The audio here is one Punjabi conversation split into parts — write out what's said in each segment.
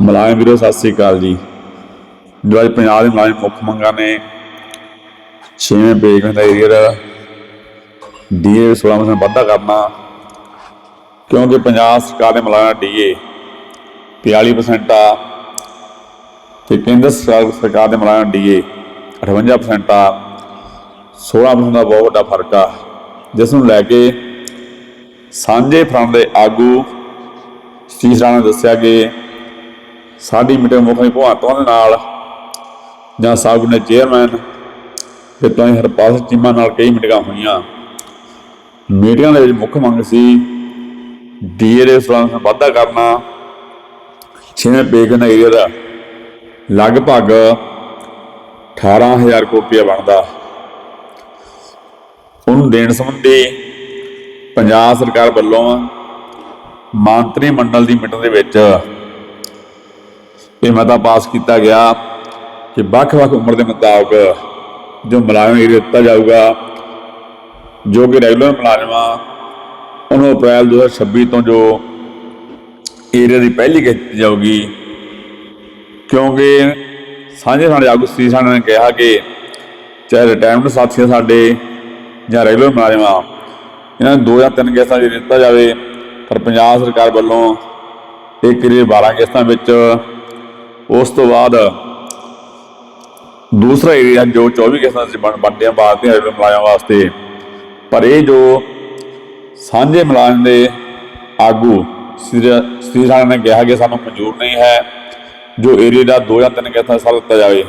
ਮੁਲਾਜ਼ਮ ਵੀਰੋ, ਸਤਿ ਸ੍ਰੀ ਅਕਾਲ ਜੀ। ਜੋ ਅੱਜ ਪੰਜਾਬ ਦੇ ਮੁਲਾਜ਼ਮ ਮੁੱਖ ਮੰਗਾਂ ਨੇ, ਛੇਵੇਂ ਬੇਗਨ ਦਾ ਏਰੀਆ ਦਾ ਡੀਏ 16% ਵਾਧਾ ਕਰਨਾ, ਕਿਉਂਕਿ ਪੰਜਾਬ ਸਰਕਾਰ ਦੇ ਮੁਲਾਜ਼ਮ ਡੀਏ 42% ਆ, ਤੇ ਕੇਂਦਰ ਸਰਕਾਰ ਸਰਕਾਰ ਦੇ ਮੁਲਾਜ਼ਮ ਡੀਏ 58% ਆ 16% ਦਾ ਬਹੁਤ ਵੱਡਾ ਫ਼ਰਕ ਆ। ਜਿਸ ਨੂੰ ਲੈ ਕੇ ਸਾਂਝੇ ਫਰੰਟ ਦੇ ਆਗੂ ਸਤੀਸ਼ ਰਾਣਾ ਨੇ ਦੱਸਿਆ ਕਿ ਸਾਡੀ ਮੀਟਿੰਗ ਮੁੱਖ ਨਹੀਂ ਭਗਵੰਤੋਂ ਦੇ ਨਾਲ ਜਾਂ ਸਾਹਿਬ ਨੇ ਚੇਅਰਮੈਨ ਤੇ ਤੋਂ ਹਰਪਾਲ ਚੀਮਾ ਨਾਲ ਕਈ ਮੀਟਿੰਗਾਂ ਹੋਈਆਂ। ਮੀਟਿੰਗਾਂ ਦੇ ਵਿੱਚ ਮੁੱਖ ਮੰਗ ਸੀ ਡੀਏ ਦੇ ਸਲਾਮ ਨੂੰ ਵਾਧਾ ਕਰਨਾ, ਛੇਵੇਂ ਬੇਗਨ ਏਰੀਆ ਦਾ ਲਗਭਗ 18000 ਕੋਟੀ ਰੁਪਇਆ ਬਣਦਾ। ਉਹਨੂੰ ਦੇਣ ਸੰਬੰਧੀ ਪੰਜਾਬ ਸਰਕਾਰ ਵੱਲੋਂ ਮੰਤਰੀ ਮੰਡਲ ਦੀ ਮੀਟਿੰਗ ਦੇ ਵਿੱਚ ਇਹ ਮਤਾ ਪਾਸ ਕੀਤਾ ਗਿਆ ਕਿ ਵੱਖ-ਵੱਖ ਉਮਰ ਦੇ ਮੁਤਾਬਕ ਜੋ ਮੁਲਾਜ਼ਮ ਏਰੀਆ ਦਿੱਤਾ ਜਾਊਗਾ, ਜੋ ਕਿ ਰੈਗੂਲਰ ਮੁਲਾਜ਼ਮ ਆ, ਉਹਨੂੰ ਅਪ੍ਰੈਲ 2026 ਤੋਂ ਜੋ ਏਰੀਆ ਦੀ ਪਹਿਲੀ ਕਿਸ਼ਤ ਦਿੱਤੀ ਜਾਊਗੀ। ਕਿਉਂਕਿ ਸਾਂਝੇ ਸਾਡੇ ਆਗੂ ਸੀ ਸਾਨੂੰ ਨੇ ਕਿਹਾ ਕਿ ਚਾਹੇ ਰਿਟਾਇਰਮੈਂਟ ਸਾਥੀ ਸਾਡੇ ਜਾਂ ਰੈਗੂਲਰ ਮੁਲਾਜ਼ਮ ਆ, ਇਹਨਾਂ ਨੂੰ ਦੋ ਜਾਂ ਤਿੰਨ ਕਿਸ਼ਤਾਂ ਜੇ ਦਿੱਤਾ ਜਾਵੇ, ਪਰ ਪੰਜਾਬ ਸਰਕਾਰ ਵੱਲੋਂ ਇੱਕ ਏਰੀਏ 12 ਕਿਸ਼ਤਾਂ ਵਿੱਚ ਉਸ ਤੋਂ ਬਾਅਦ ਦੂਸਰਾ ਏਰੀਆ ਜੋ 24 ਕਿਸ਼ਤਾਂ ਚ ਬਣ ਬੰਦਿਆਂ ਬਾਅਦ ਰੈਗੂਲਰ ਵਾਸਤੇ। ਪਰ ਇਹ ਜੋ ਸਾਂਝੇ ਮੁਲਾਜ਼ਮ ਦੇ ਆਗੂ ਸ੍ਰੀ ਨੇ ਕਿਹਾ ਕਿ ਸਾਨੂੰ ਮਨਜ਼ੂਰ ਨਹੀਂ ਹੈ ਜੋ ਏਰੀਆ ਦਾ ਦੋ ਜਾਂ ਤਿੰਨ ਕਿਸ਼ਤਾਂ ਸਾਲ ਦਿੱਤਾ ਜਾਵੇ।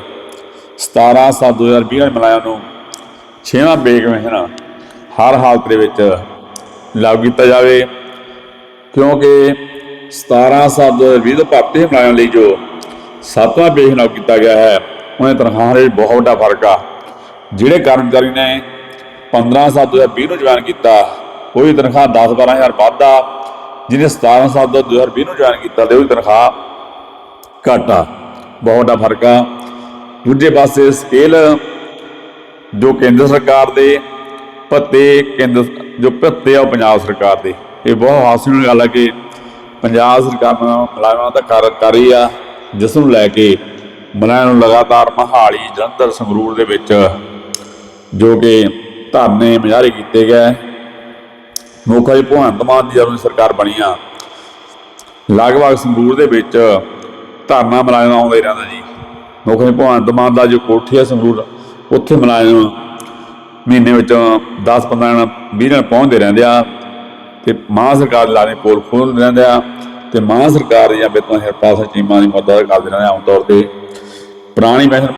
17 7 2020 ਦੇ ਮੁਲਾਜ਼ਮ ਨੂੰ ਛੇਵਾਂ ਬੇ ਕਮਿਸ਼ਨ ਹਰ ਹਾਲਤ ਦੇ ਵਿੱਚ ਲਾਗੂ ਕੀਤਾ ਜਾਵੇ। ਕਿਉਂਕਿ 17 7 2020 ਤੋਂ ਭਰਤੀ ਮੁਲਾਜ਼ਮ ਲਈ ਜੋ ਸੱਤਵਾਂ ਬੇ ਲਾਗੂ ਕੀਤਾ ਗਿਆ ਹੈ। ਉਹਨਾਂ ਤਨਖਾਹਾਂ ਦੇ ਬਹੁਤ ਵੱਡਾ ਫ਼ਰਕ ਆ। ਜਿਹੜੇ ਕਰਮਚਾਰੀ ਨੇ 15 7 2020 ਨੂੰ ਜੁਆਇਨ ਕੀਤਾ, ਉਹਦੀ ਤਨਖਾਹ 10 12000 ਵੱਧ ਆ। ਜਿਹਨੇ 17 7 2020 ਨੂੰ ਜੁਆਇਨ ਕੀਤਾ ਤੇ ਉਹਦੀ ਤਨਖਾਹ ਘੱਟ ਆ। ਬਹੁਤ ਵੱਡਾ ਫ਼ਰਕ ਆ। ਦੂਜੇ ਪਾਸੇ ਸਕੇਲ ਜੋ ਕੇਂਦਰ ਸਰਕਾਰ ਦੇ ਭੱਤੇ ਕੇਂਦਰ ਜੋ ਭੱਤੇ ਆ ਉਹ ਪੰਜਾਬ ਸਰਕਾਰ ਦੇ। ਇਹ ਬਹੁਤ ਹਾਸੇ ਵਾਲੀ ਗੱਲ ਹੈ ਕਿ ਪੰਜਾਬ ਸਰਕਾਰ ਨਾਲ ਮੁਲਾਜ਼ਮਾਂ ਦਾ ਕਰ ਕਰ ਆ। ਜਿਸ ਨੂੰ ਲੈ ਕੇ ਮਨਾਇਆ ਨੂੰ ਲਗਾਤਾਰ ਮਹਾਲੀ, ਜਲੰਧਰ, ਸੰਗਰੂਰ ਦੇ ਵਿੱਚ ਜੋ ਕਿ ਧਰਨੇ ਮੁਜ਼ਾਹਰੇ ਕੀਤੇ ਗਏ। ਮੁੱਖ ਜੀ ਭਗਵੰਤ ਮਾਨ ਦੀ ਜਦੋਂ ਦੀ ਸਰਕਾਰ ਬਣੀ ਆ। ਲਗਭਗ ਸੰਗਰੂਰ ਦੇ ਵਿੱਚ ਧਰਨਾ ਮੁਲਾਜ਼ਮ ਆਉਂਦੇ ਰਹਿੰਦਾ ਜੀ। ਮੁੱਖ ਜੀ ਭਗਵੰਤ ਮਾਨ ਦਾ ਜੋ ਕੋਠੀ ਆ ਸੰਗਰੂਰ, ਉੱਥੇ ਮੁਲਾਜ਼ਮ ਮਹੀਨੇ ਵਿੱਚ 10 15 ਦਿਨ 20 ਦਿਨ ਪਹੁੰਚਦੇ ਰਹਿੰਦੇ ਆ ਤੇ ਮਾਂ ਸਰਕਾਰ ਦੇ ਲਾਣੇ ਪੋਲ ਖੋਲ੍ਹਦੇ ਰਹਿੰਦੇ ਆ। ਤੇ ਮਾਂ ਸਰਕਾਰ ਜਾਂ ਬੇਤਾਂ ਹਰਪਾਲ ਸਿੰਘ ਚੀਮਾ ਦੀ ਮਦਦ ਕਰਦੇ ਰਹਿੰਦੇ ਆ ਆਮ ਤੌਰ ਤੇ ਪੁਰਾਣੀ ਪੈਨਸ਼ਨ